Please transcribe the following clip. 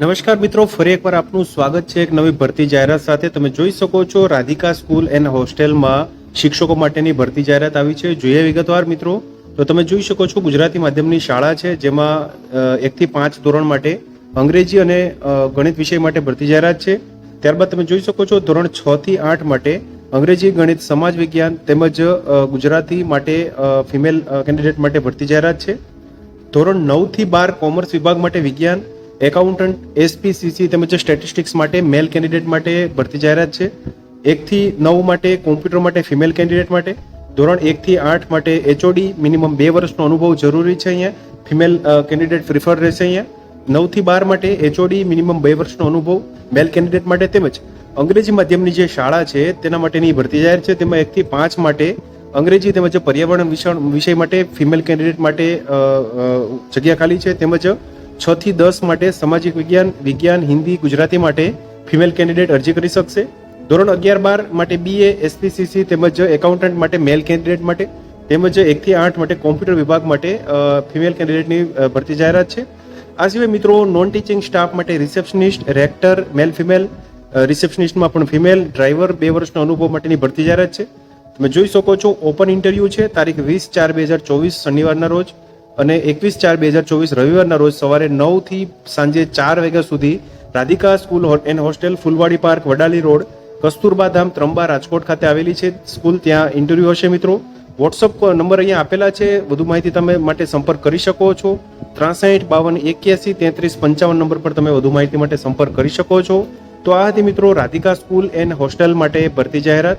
નમસ્કાર મિત્રો, ફરી એકવાર આપનું સ્વાગત છે એક નવી ભરતી જાહેરાત સાથે. તમે જોઈ શકો છો રાધિકા સ્કૂલ એન્ડ હોસ્ટેલમાં શિક્ષકો માટેની ભરતી જાહેરાત આવી છે. જોઈએ વિગતવાર મિત્રો, તો તમે જોઈ શકો છો ગુજરાતી માધ્યમની શાળા છે, જેમાં એકથી પાંચ ધોરણ માટે અંગ્રેજી અને ગણિત વિષય માટે ભરતી જાહેરાત છે. ત્યારબાદ તમે જોઈ શકો છો ધોરણ છ થી આઠ માટે અંગ્રેજી, ગણિત, સમાજ વિજ્ઞાન તેમજ ગુજરાતી માટે ફિમેલ કેન્ડિડેટ માટે ભરતી જાહેરાત છે. ધોરણ નવથી બાર કોમર્સ વિભાગ માટે વિજ્ઞાન એકાઉન્ટન્ટ, એસપીસીસી તેમજ સ્ટેટિસ્ટિક્સ માટે મેલ કેન્ડિડેટ માટે ભરતી જાહેરાત છે. એકથી નવ માટે કોમ્પ્યુટર માટે ફિમેલ કેન્ડિડેટ માટે. ધોરણ એકથી આઠ માટે એચઓડી, મિનિમમ બે વર્ષનો અનુભવ જરૂરી છે અહીંયા. ફિમેલ કેન્ડિડેટ પ્રિફર રહેશે અહીંયા. નવથી બાર માટે એચઓડી, મિનિમમ બે વર્ષનો અનુભવ, મેલ કેન્ડિડેટ માટે તેમજ અંગ્રેજી માધ્યમની જે શાળા છે તેના માટેની ભરતી જાહેર છે. તેમાં એકથી પાંચ માટે અંગ્રેજી તેમજ પર્યાવરણ વિષય માટે ફિમેલ કેન્ડિડેટ માટે જગ્યા ખાલી છે. તેમજ છ થી દસ માટે સામાજિક વિજ્ઞાન વિજ્ઞાન, હિન્દી, ગુજરાતી માટે ફિમેલ કેન્ડિડેટ અરજી કરી શકશે. ધોરણ અગિયાર બાર માટે બીએ એસપીસીસી તેમજ એકાઉન્ટન્ટ માટે મેલ કેન્ડિડેટ માટે, તેમજ એકથી આઠ માટે કોમ્પ્યુટર વિભાગ માટે ફિમેલ કેન્ડિડેટની ભરતી જાહેરાત છે. આ સિવાય મિત્રો નોન ટીચિંગ સ્ટાફ માટે રિસેપ્શનિસ્ટ રેક્ટર મેલ ફિમેલ રિસેપ્શનિસ્ટમાં પણ ફિમેલ ડ્રાઈવર બે વર્ષનો અનુભવ માટેની ભરતી જાહેરાત છે. તમે જોઈ શકો છો ઓપન ઇન્ટરવ્યૂ છે, તારીખ વીસ ચાર બે હજાર ચોવીસ, શનિવારના રોજ. અને એકવીસ ચાર બે હજાર ચોવીસ રવિવારના રોજ સવારે નવથી સાંજે ચાર વાગ્યા સુધી Radhika school and hostel, Phulwadi park, Vadali road, Kasturba Dham, Tramba Rajkot ખાતે આવેલી છે. સ્કૂલ ત્યાં ઇન્ટરવ્યૂ હશે મિત્રો. વોટ્સઅપ નંબર અહીંયા આપેલા છે. વધુ માહિતી તમે માટે સંપર્ક કરી શકો છો. ત્રાસઠ, બાવન, એક્યાસી, તેત્રીસ, પંચાવન નંબર પર તમે વધુ માહિતી માટે સંપર્ક કરી શકો છો. તો આ હતી મિત્રો રાધિકા સ્કૂલ એન્ડ હોસ્ટેલ માટે ભરતી જાહેરાત.